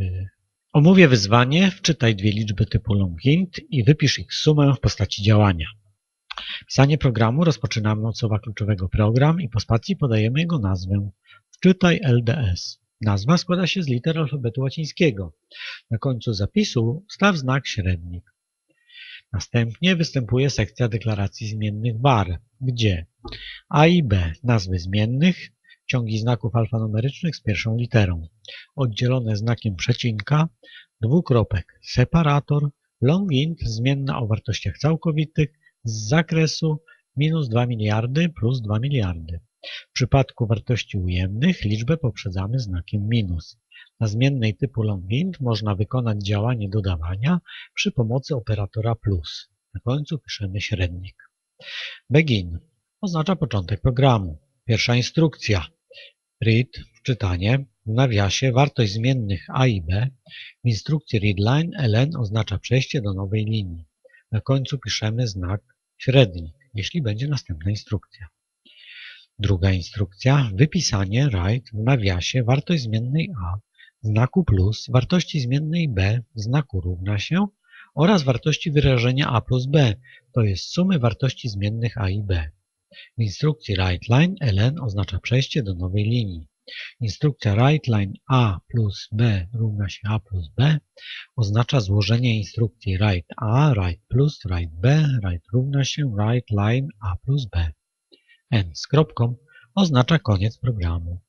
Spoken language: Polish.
Y, Omówię wyzwanie, wczytaj dwie liczby typu long int i wypisz ich sumę w postaci działania. Pisanie programu rozpoczynamy od słowa kluczowego program i po spacji podajemy jego nazwę. Wczytaj LDS. Nazwa składa się z liter alfabetu łacińskiego. Na końcu zapisu staw znak średnik. Następnie występuje sekcja deklaracji zmiennych var, gdzie a i b nazwy zmiennych, ciągi znaków alfanumerycznych z pierwszą literą, oddzielone znakiem przecinka, dwukropek, separator, long int zmienna o wartościach całkowitych z zakresu minus 2 miliardy plus 2 miliardy. W przypadku wartości ujemnych liczbę poprzedzamy znakiem minus. Na zmiennej typu longint można wykonać działanie dodawania przy pomocy operatora plus. Na końcu piszemy średnik. Begin oznacza początek programu. Pierwsza instrukcja. Read, wczytanie, w nawiasie wartość zmiennych a i b. W instrukcji readline ln oznacza przejście do nowej linii. Na końcu piszemy znak średnik, jeśli będzie następna instrukcja. Druga instrukcja. Wypisanie write w nawiasie wartość zmiennej a znaku plus, wartości zmiennej b znaku równa się oraz wartości wyrażenia a plus b, to jest sumy wartości zmiennych a i b. W instrukcji WriteLine ln oznacza przejście do nowej linii. Instrukcja WriteLine a plus b równa się a plus b oznacza złożenie instrukcji write a, write plus, write b, write równa się WriteLine a plus b. n z kropką oznacza koniec programu.